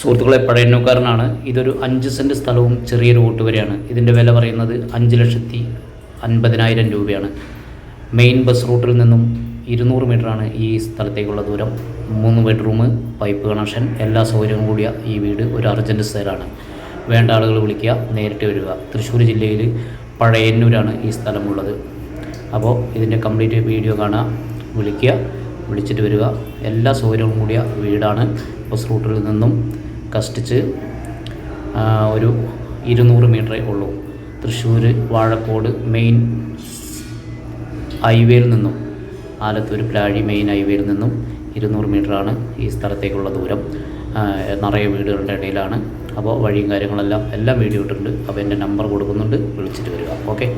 സുഹൃത്തുക്കളെ പഴയന്നൂക്കാരനാണ് ഇതൊരു അഞ്ച് സെന്റ് സ്ഥലവും ചെറിയൊരു വോട്ട് വരെയാണ്. ഇതിന്റെ വില പറയുന്നത് അഞ്ച് ലക്ഷത്തി അൻപതിനായിരം രൂപയാണ്. മെയിൻ ബസ് റൂട്ടിൽ നിന്നും ഇരുന്നൂറ് മീറ്ററാണ് ഈ സ്ഥലത്തേക്കുള്ള ദൂരം. മൂന്ന് ബെഡ്റൂം പൈപ്പ് കണക്ഷൻ എല്ലാ സൗകര്യവും കൂടിയ ഈ വീട് ഒരു അർജന്റ് സ്ഥലമാണ്. വേണ്ട ആളുകൾ വിളിക്കുക നേരിട്ട് വരിക. തൃശ്ശൂർ ജില്ലയിൽ പഴയന്നൂരാണ് ഈ സ്ഥലമുള്ളത്. അപ്പോൾ ഇതിന്റെ കംപ്ലീറ്റ് വീഡിയോ കാണുക വിളിക്കുക വിളിച്ചിട്ട് വരിക. എല്ലാ സൗകര്യവും കൂടിയ വീടാണ് ബസ് റൂട്ടിൽ നിന്നും കഷ്ടിച്ച് ഒരു ഇരുന്നൂറ് മീറ്ററേ ഉള്ളൂ. തൃശ്ശൂർ വാഴക്കോട് മെയിൻ ഹൈവേയിൽ നിന്നും ആലത്തൂർ പ്ലാഴി മെയിൻ ഹൈവേയിൽ നിന്നും ഇരുന്നൂറ് മീറ്ററാണ് ഈ സ്ഥലത്തേക്കുള്ള ദൂരം. നിറയെ വീടുകളുടെ ഇടയിലാണ്. അപ്പോൾ വഴിയും കാര്യങ്ങളെല്ലാം എല്ലാം വീഡിയോ ഇട്ടിട്ടുണ്ട്. അപ്പോൾ എന്റെ നമ്പർ കൊടുക്കുന്നുണ്ട്. വിളിച്ചിട്ട് വരിക. ഓക്കെ?